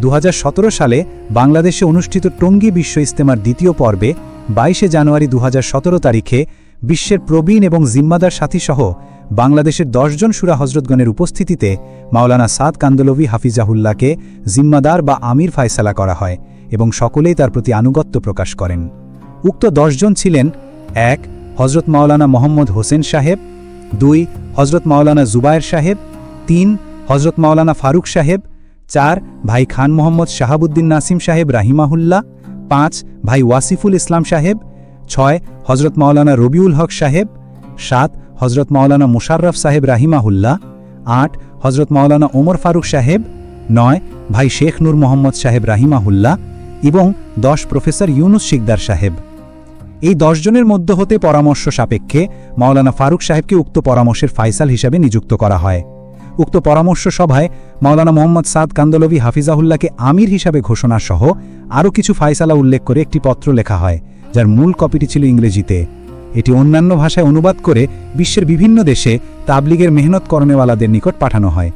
দু হাজার সতেরো সালে বাংলাদেশে অনুষ্ঠিত টঙ্গী বিশ্ব ইস্তেমার দ্বিতীয় পর্বে বাইশে জানুয়ারি দু হাজার সতেরো তারিখে বিশ্বের প্রবীণ এবং জিম্মাদার সাথীসহ বাংলাদেশের দশজন সুরা হজরতগণের উপস্থিতিতে মাওলানা সাদ কান্দলভি হাফিজাহুল্লাহকে জিম্মাদার বা আমির ফায়সালা করা হয় এবং সকলেই তার প্রতি আনুগত্য প্রকাশ করেন। উক্ত দশজন ছিলেন, এক, হজরত মাওলানা মোহাম্মদ হোসেন সাহেব, দুই, হজরত মাওলানা জুবায়ের সাহেব, তিন, হজরত মাওলানা ফারুক সাহেব চার, ভাই খান মোহাম্মদ শাহাবুদ্দিন নাসিম সাহেব রাহিমাহুল্লাহ। পাঁচ, ভাই ওয়াসিফুল ইসলাম সাহেব। ছয় হজরত মাওলানা রবিউল হক সাহেব। সাত হজরত মাওলানা মুশাররফ সাহেব রাহিমাহুল্লাহ। আট হজরত মাওলানা ওমর ফারুক সাহেব। নয়, ভাই শেখ নূর মোহাম্মদ সাহেব রাহিমাহুল্লাহ এবং দশ, প্রফেসর ইউনুস শিকদার সাহেব। এই দশজনের মধ্য হতে পরামর্শ সাপেক্ষে মাওলানা ফারুক সাহেবকে উক্ত পরামর্শের ফাইসাল হিসাবে নিযুক্ত করা হয়। উক্ত পরামর্শ সভায় মাওলানা মোহাম্মদ সাদ কান্দলভি হাফিজাহুল্লাহকে আমির হিসাবে ঘোষণা সহ আরও কিছু ফায়সালা উল্লেখ করে একটি পত্র লেখা হয়, যার মূল কপিটি ছিল ইংরেজিতে। এটি অন্যান্য ভাষায় অনুবাদ করে বিশ্বের বিভিন্ন দেশে তাবলিগের মেহনত কর্মেওয়ালাদের নিকট পাঠানো হয়।